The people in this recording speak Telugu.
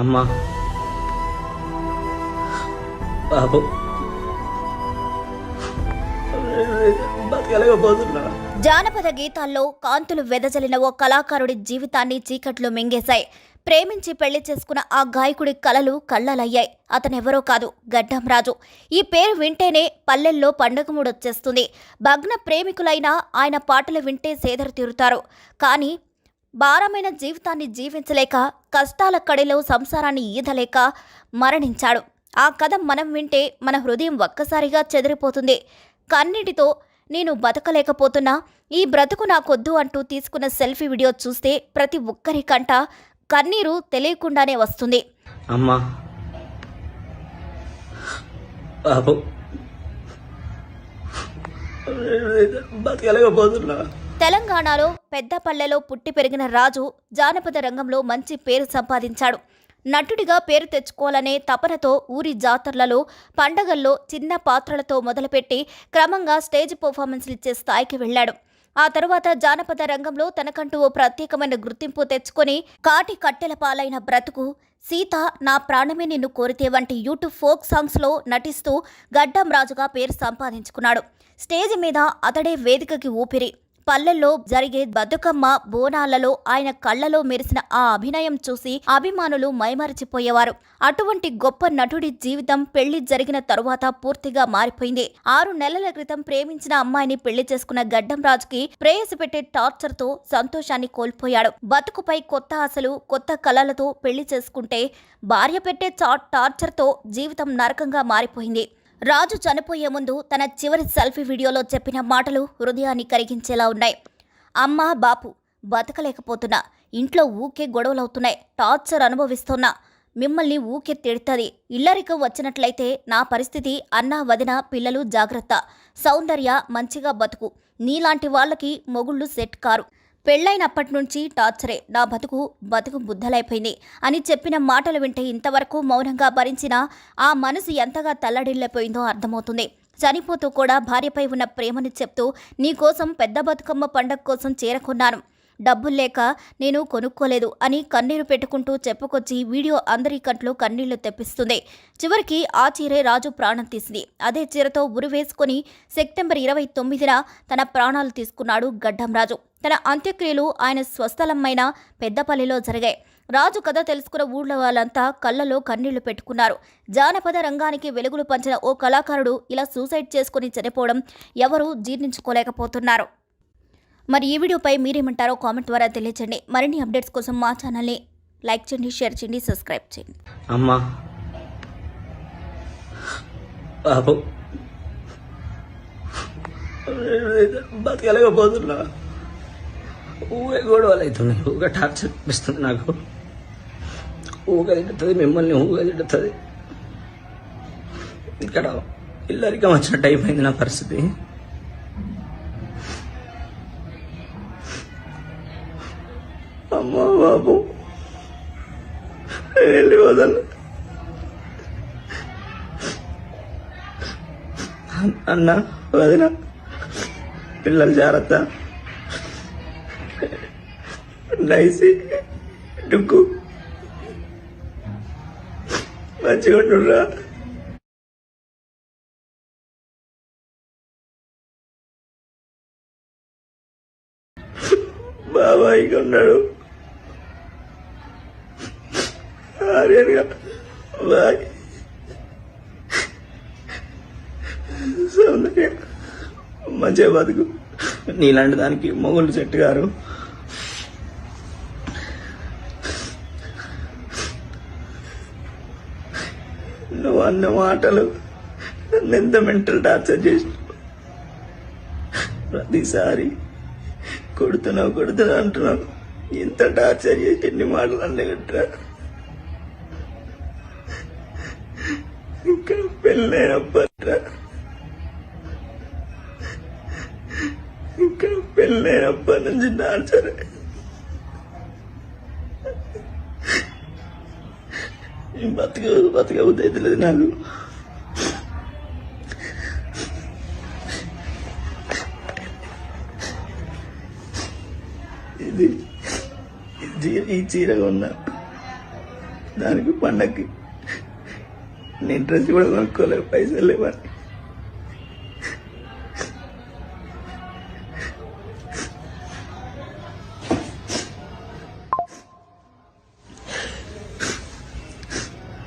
అమ్మా. బాబు. బతకలేకపోతున్నా జానపద గీతాల్లో కాంతులు వెదజల్లిన ఓ కళాకారుడి జీవితాన్ని చీకట్లో మింగేశాయి. ప్రేమించి పెళ్ళి చేసుకున్న ఆ గాయకుడి కలలు కళ్ళలయ్యాయి. అతనెవరో కాదు గడ్డం రాజు. ఈ పేరు వింటేనే పల్లెల్లో పండగ మూడొచ్చేస్తుంది. భగ్న ప్రేమికులైన ఆయన పాటలు వింటే సేదరు తీరుతారు. కానీ భారమైన జీవితాన్ని జీవించలేక కష్టాల కడిలో సంసారాన్ని ఈదలేక మరణించాడు. ఆ కథ మనం వింటే మన హృదయం ఒక్కసారిగా చెదిరిపోతుంది. కన్నిటితో నేను బతకలేకపోతున్నా ఈ బ్రతుకు నాకొద్దు అంటూ తీసుకున్న సెల్ఫీ వీడియో చూస్తే ప్రతి ఒక్కరి కంట కన్నీరు తెలియకుండానే వస్తుంది. అమ్మా. తెలంగాణలో పెద్దపల్లెలో పుట్టి పెరిగిన రాజు జానపద రంగంలో మంచి పేరు సంపాదించాడు. నటుడిగా పేరు తెచ్చుకోవాలనే తపనతో ఊరి జాతరలలో పండగల్లో చిన్న పాత్రలతో మొదలుపెట్టి క్రమంగా స్టేజ్ పర్ఫార్మెన్స్లు ఇచ్చే స్థాయికి వెళ్ళాడు. ఆ తరువాత జానపద రంగంలో తనకంటూ ఓ ప్రత్యేకమైన గుర్తింపు తెచ్చుకొని కాటి కట్టెల పాలైన బ్రతుకు సీత నా ప్రాణమే నిన్ను కోరితే వంటి యూట్యూబ్ ఫోక్ సాంగ్స్లో నటిస్తూ గడ్డం రాజుగా పేరు సంపాదించుకున్నాడు. స్టేజ్ మీద అతడే వేదికకి ఊపిరి. పల్లెల్లో జరిగే బతుకమ్మ బోనాలలో ఆయన కళ్ళలో మెరిసిన ఆ అభినయం చూసి అభిమానులు మైమరచిపోయేవారు. అటువంటి గొప్ప నటుడి జీవితం పెళ్ళి జరిగిన తరువాత పూర్తిగా మారిపోయింది. ఆరు నెలల క్రితం ప్రేమించిన అమ్మాయిని పెళ్ళి చేసుకున్న గడ్డం రాజుకి ప్రేయసి పెట్టే టార్చర్తో సంతోషాన్ని కోల్పోయాడు. బతుకుపై కొత్త ఆశలు కొత్త కలలతో పెళ్ళి చేసుకుంటే భార్య పెట్టే టార్చర్తో జీవితం నరకంగా మారిపోయింది. రాజు చనిపోయే ముందు తన చివరి సెల్ఫీ వీడియోలో చెప్పిన మాటలు హృదయాన్ని కరిగించేలా ఉన్నాయి. అమ్మా బాపు బతకలేకపోతున్నా. ఇంట్లో ఊకే గొడవలవుతున్నాయి. టార్చర్ అనుభవిస్తున్నా. మిమ్మల్ని ఊకే తిడుతుంది. ఇల్లరికం వచ్చినట్లయితే నా పరిస్థితి అన్న వదిన పిల్లలు జాగ్రత్త. సౌందర్య మంచిగా బతుకు. నీలాంటి వాళ్ళకి మొగుళ్ళు సెట్ కారు. పెళ్ళైనప్పటి నుంచి టార్చరే. నా బతుకు బతుకు బుద్ధలైపోయింది. అని చెప్పిన మాటలు వింటే ఇంతవరకు మౌనంగా భరించిన ఆ మనసు ఎంతగా తల్లడిల్లిపోయిందో అర్థమవుతుంది. చనిపోతూ కూడా భార్యపై ఉన్న ప్రేమని చెప్తూ నీకోసం పెద్ద బతుకమ్మ పండగ కోసం చేరకున్నాను. డబ్బులు లేక నేను కొనుక్కోలేదు అని కన్నీరు పెట్టుకుంటూ చెప్పుకొచ్చి వీడియో అందరి కంట్లో కన్నీళ్ళు తెప్పిస్తుంది. చివరికి ఆ చీరే రాజు ప్రాణం తీసింది. అదే చీరతో ఉరివేసుకొని సెప్టెంబర్ ఇరవై తొమ్మిదిన తన ప్రాణాలు తీసుకున్నాడు గడ్డం రాజు. తన అంత్యక్రియలు ఆయన స్వస్థలమైన పెద్దపల్లిలో జరిగాయి. రాజు కథ తెలుసుకున్న ఊళ్ళో వాళ్ళంతా కళ్ళలో కన్నీళ్ళు పెట్టుకున్నారు. జానపద రంగానికి వెలుగులు పంచిన ఓ కళాకారుడు ఇలా సూసైడ్ చేసుకుని చనిపోవడం ఎవరూ జీర్ణించుకోలేకపోతున్నారు. మరి ఈ వీడియోపై మీరేమంటారో కామెంట్ ద్వారా తెలియచండి మరిన్ని అప్డేట్స్ కోసం మా ఛానల్ని లైక్ చేయండి షేర్ చేయండి సబ్స్క్రైబ్ చేయండి. అమ్మా. బతకలేకపోతున్నా. ఊగే గొడవలు అవుతున్నాయి ఊగ టార్చర్ అనిపిస్తుంది నాకు. ఊగ తిట్టుతుంది మిమ్మల్ని ఊగ తిట్టుతుంది ఇక్కడ ఇల్లరికం వచ్చినట్టు అయిపోయింది నా పరిస్థితి. అమ్మా బాబు. నేను వెళ్ళిపోతాను అన్న వదిన. పిల్లలు జాగ్రత్త. నైసి డుక్కు. మంచిగా ఉండుర్రా బాబాయిగా ఉన్నాడు. ఆర్యన్గా బాయ్. సౌందర్య మంచిగా బతుకు. నీలాంటి దానికి మొగుళ్ళు చెట్టు గారు నువ్వు అన్న మాటలు నన్ను ఎంత మెంటల్ టార్చర్ చేసిన ప్రతిసారి కొడుతున్నావు కొడుతున్నావు అంటున్నావు. ఇంత టార్చర్ చేసి ఎన్ని మాటలు అన్నగట్రా ఇంకా పెళ్ళైనప్పట్రా? ఇంకా పెళ్ళైనప్పటి నుంచి టార్చర్. బతక బతక అవుతుంది నాకు. ఇది ఈ చీర కొన్నా. దానికి పండక్కి. నేను డ్రెస్ కూడా కొనుక్కోలేదు పైసలు లేవని.